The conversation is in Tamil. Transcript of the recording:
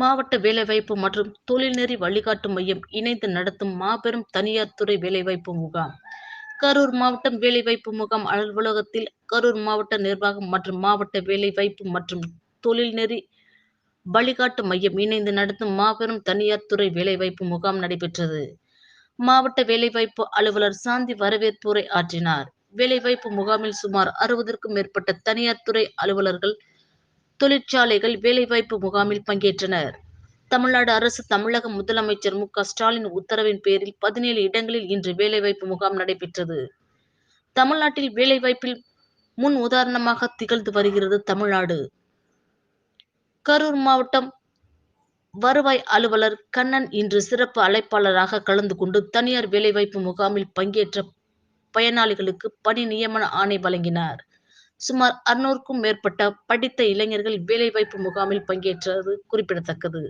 மாவட்ட வேலைவாய்ப்பு மற்றும் தொழில்நெறி வழிகாட்டு மையம் இணைந்து நடத்தும் மாபெரும் தனியார் துறை வேலைவாய்ப்பு முகாம். கரூர் மாவட்டம் வேலைவாய்ப்பு முகாம் அலுவலகத்தில் கரூர் மாவட்ட நிர்வாகம் மற்றும் மாவட்ட வேலைவாய்ப்பு மற்றும் தொழில்நெறி வழிகாட்டு மையம் இணைந்து நடத்தும் மாபெரும் தனியார் துறை வேலைவாய்ப்பு முகாம் நடைபெற்றது. மாவட்ட வேலைவாய்ப்பு அலுவலர் சாந்தி வரவேற்புரை ஆற்றினார். வேலைவாய்ப்பு முகாமில் சுமார் அறுபதற்கும் மேற்பட்ட தனியார் துறை அலுவலர்கள் தொழிற்சாலைகள் வேலைவாய்ப்பு முகாமில் பங்கேற்றனர். தமிழ்நாடு அரசு தமிழக முதலமைச்சர் மு க ஸ்டாலின் உத்தரவின் பேரில் பதினேழு இடங்களில் இன்று வேலைவாய்ப்பு முகாம் நடைபெற்றது. தமிழ்நாட்டில் வேலைவாய்ப்பில் முன் உதாரணமாக திகழ்ந்து வருகிறது தமிழ்நாடு. கரூர் மாவட்டம் வருவாய் அலுவலர் கண்ணன் இன்று சிறப்பு அழைப்பாளராக கலந்து கொண்டு தனியார் வேலைவாய்ப்பு முகாமில் பங்கேற்ற பயனாளிகளுக்கு பணி நியமன ஆணை வழங்கினார். சுமார் அறுநூறுக்கும் மேற்பட்ட படித்த இளைஞர்கள் வேலைவாய்ப்பு முகாமில் பங்கேற்றது குறிப்பிடத்தக்கது.